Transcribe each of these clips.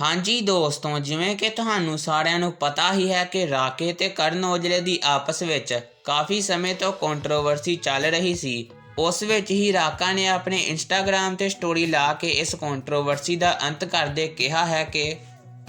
ਹਾਂਜੀ ਦੋਸਤੋ, ਜਿਵੇਂ ਕਿ ਤੁਹਾਨੂੰ ਸਾਰਿਆਂ ਨੂੰ ਪਤਾ ਹੀ ਹੈ ਕਿ ਰਾਕੇ ਤੇ ਕਰਨ ਔਜਲੇ ਦੀ ਆਪਸ ਵਿੱਚ ਕਾਫੀ ਸਮੇਂ ਤੋਂ ਕੰਟਰੋਵਰਸੀ ਚੱਲ ਰਹੀ ਸੀ। ਉਸ ਵਿੱਚ ਹੀ ਰਾਕਾ ਨੇ ਆਪਣੇ ਇੰਸਟਾਗ੍ਰam ਤੇ ਸਟੋਰੀ ਲਾ ਕੇ ਇਸ ਕੰਟਰੋਵਰਸੀ ਦਾ ਅੰਤ ਕਰਦੇ ਕਿਹਾ ਹੈ ਕਿ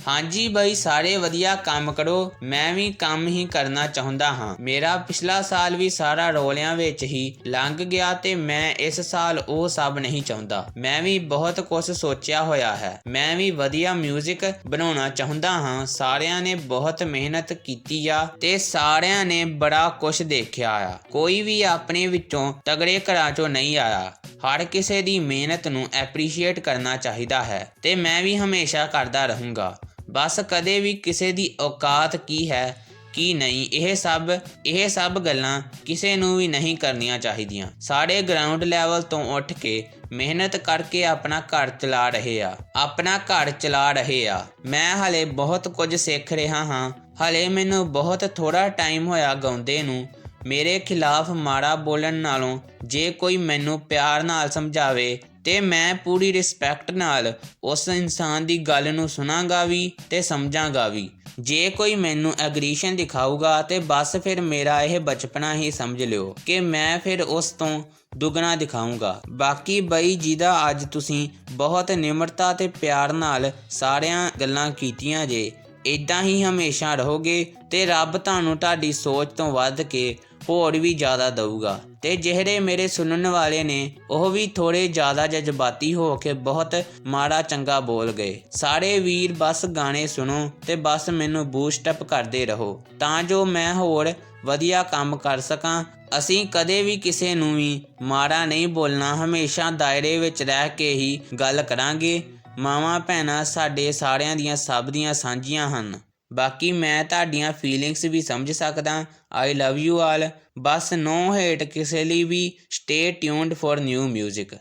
ਹਾਂਜੀ ਬਈ, ਸਾਰੇ ਵਧੀਆ, ਕੰਮ ਕਰੋ। ਮੈਂ ਵੀ ਕੰਮ ਹੀ ਕਰਨਾ ਚਾਹੁੰਦਾ ਹਾਂ। ਮੇਰਾ ਪਿਛਲਾ ਸਾਲ ਵੀ ਸਾਰਾ ਰੋਲਿਆਂ ਵਿੱਚ ਹੀ ਲੰਘ ਗਿਆ ਤੇ ਮੈਂ ਇਸ ਸਾਲ ਉਹ ਸਭ ਨਹੀਂ ਚਾਹੁੰਦਾ। ਮੈਂ ਵੀ ਬਹੁਤ ਕੁਝ ਸੋਚਿਆ ਹੋਇਆ ਹੈ। ਮੈਂ ਵੀ ਵਧੀਆ 뮤직 ਬਣਾਉਣਾ ਚਾਹੁੰਦਾ ਹਾਂ। ਸਾਰਿਆਂ ਨੇ ਬਹੁਤ ਮਿਹਨਤ ਕੀਤੀ ਆ ਤੇ ਸਾਰਿਆਂ ਨੇ ਬੜਾ ਕੁਝ ਦੇਖਿਆ ਆ। ਕੋਈ ਵੀ ਆਪਣੇ ਵਿੱਚੋਂ ਤਗੜੇ ਘਰਾਂ ਚੋਂ ਨਹੀਂ ਆਇਆ। ਹਰ ਕਿਸੇ ਦੀ ਮਿਹਨਤ ਨੂੰ ਐਪਰੀਸ਼ੀਏਟ ਕਰਨਾ ਚਾਹੀਦਾ ਹੈ ਤੇ ਮੈਂ ਵੀ ਹਮੇਸ਼ਾ ਕਰਦਾ ਰਹੂੰਗਾ। ਬਸ ਕਦੇ ਵੀ ਕਿਸੇ ਦੀ ਔਕਾਤ ਕੀ ਹੈ, ਕੀ ਨਹੀਂ, ਇਹ ਸਭ ਇਹ ਸਭ ਗੱਲਾਂ ਕਿਸੇ ਨੂੰ ਵੀ ਨਹੀਂ ਕਰਨੀਆਂ ਚਾਹੀਦੀਆਂ। ਸਾਡੇ ਗਰਾਊਂਡ ਲੈਵਲ ਤੋਂ ਉੱਠ ਕੇ ਮਿਹਨਤ ਕਰਕੇ ਆਪਣਾ ਘਰ ਚਲਾ ਰਹੇ ਆ। ਆਪਣਾ ਘਰ ਚਲਾ ਰਹੇ ਆ। ਮੈਂ ਹਲੇ ਬਹੁਤ ਕੁਝ ਸਿੱਖ ਰਿਹਾ ਹਾਂ। ਹਲੇ ਮੈਨੂੰ ਬਹੁਤ ਥੋੜਾ ਟਾਈਮ ਹੋਇਆ ਗਾਉਂਦੇ ਨੂੰ। ਮੇਰੇ ਖਿਲਾਫ ਮਾੜਾ ਬੋਲਣ ਨਾਲੋਂ ਜੇ ਕੋਈ ਮੈਨੂੰ ਪਿਆਰ ਨਾਲ ਸਮਝਾਵੇ ਤੇ ਮੈਂ ਪੂਰੀ ਰਿਸਪੈਕਟ ਨਾਲ ਉਸ ਇਨਸਾਨ ਦੀ ਗੱਲ ਨੂੰ ਸੁਣਾਂਗਾ ਵੀ ਤੇ ਸਮਝਾਂਗਾ ਵੀ। ਜੇ ਕੋਈ ਮੈਨੂੰ ਐਗਰੀਸ਼ਨ ਦਿਖਾਊਗਾ ਤੇ ਬਸ ਫਿਰ ਮੇਰਾ ਇਹ ਬਚਪਨਾ ਹੀ ਸਮਝ ਲਿਓ ਕਿ ਮੈਂ ਫਿਰ ਉਸ ਤੋਂ ਦੁੱਗਣਾ ਦਿਖਾਊਂਗਾ। ਬਾਕੀ ਬਈ ਜਿਹਦਾ ਅੱਜ ਤੁਸੀਂ ਬਹੁਤ ਨਿਮਰਤਾ ਤੇ ਪਿਆਰ ਨਾਲ ਸਾਰਿਆਂ ਗੱਲਾਂ ਕੀਤੀਆਂ ਜੇ। ਇਦਾਂ ਹੀ ਹਮੇਸ਼ਾ ਰਹੋਗੇ ਤੇ ਰੱਬ ਤੁਹਾਨੂੰ ਤੁਹਾਡੀ ਸੋਚ ਤੋਂ ਵੱਧ ਕੇ ਹੋਰ ਵੀ ਜ਼ਿਆਦਾ ਦਊਗਾ। ਤੇ ਜਿਹੜੇ ਮੇਰੇ ਸੁਣਨ ਵਾਲੇ ਨੇ, ਉਹ ਵੀ ਥੋੜੇ ਜ਼ਿਆਦਾ ਜਜ਼ਬਾਤੀ ਹੋ ਕੇ ਬਹੁਤ ਮਾੜਾ ਚੰਗਾ ਬੋਲ ਗਏ। ਸਾਰੇ ਵੀਰ ਬਸ ਗਾਣੇ ਸੁਣੋ ਤੇ ਬਸ ਮੈਨੂੰ ਬੂਸਟ ਅਪ ਕਰਦੇ ਰਹੋ। ਤਾਂ ਜੋ ਮੈਂ ਹੋਰ ਵਧੀਆ ਕੰਮ ਕਰ ਸਕਾਂ। ਅਸੀਂ ਕਦੇ ਵੀ ਕਿਸੇ ਨੂੰ ਵੀ ਮਾੜਾ ਨਹੀਂ ਬੋਲਣਾ, ਹਮੇਸ਼ਾ ਦਾਇਰੇ ਵਿੱਚ ਰਹਿ ਕੇ ਹੀ ਗੱਲ ਕਰਾਂਗੇ। ਮਾਵਾਂ ਭੈਣਾਂ ਸਾਡੇ ਸਾਰਿਆਂ ਦੀਆਂ ਸਭ ਦੀਆਂ ਸਾਂਝੀਆਂ ਹਨ। ਬਾਕੀ ਮੈਂ ਤੁਹਾਡੀਆਂ ਫੀਲਿੰਗਸ ਵੀ ਸਮਝ ਸਕਦਾ। ਆਈ ਲਵ ਯੂ ਆਲ ਬਸ ਨੋ ਹੇਟ ਕਿਸੇ ਲਈ ਵੀ stay tuned for new music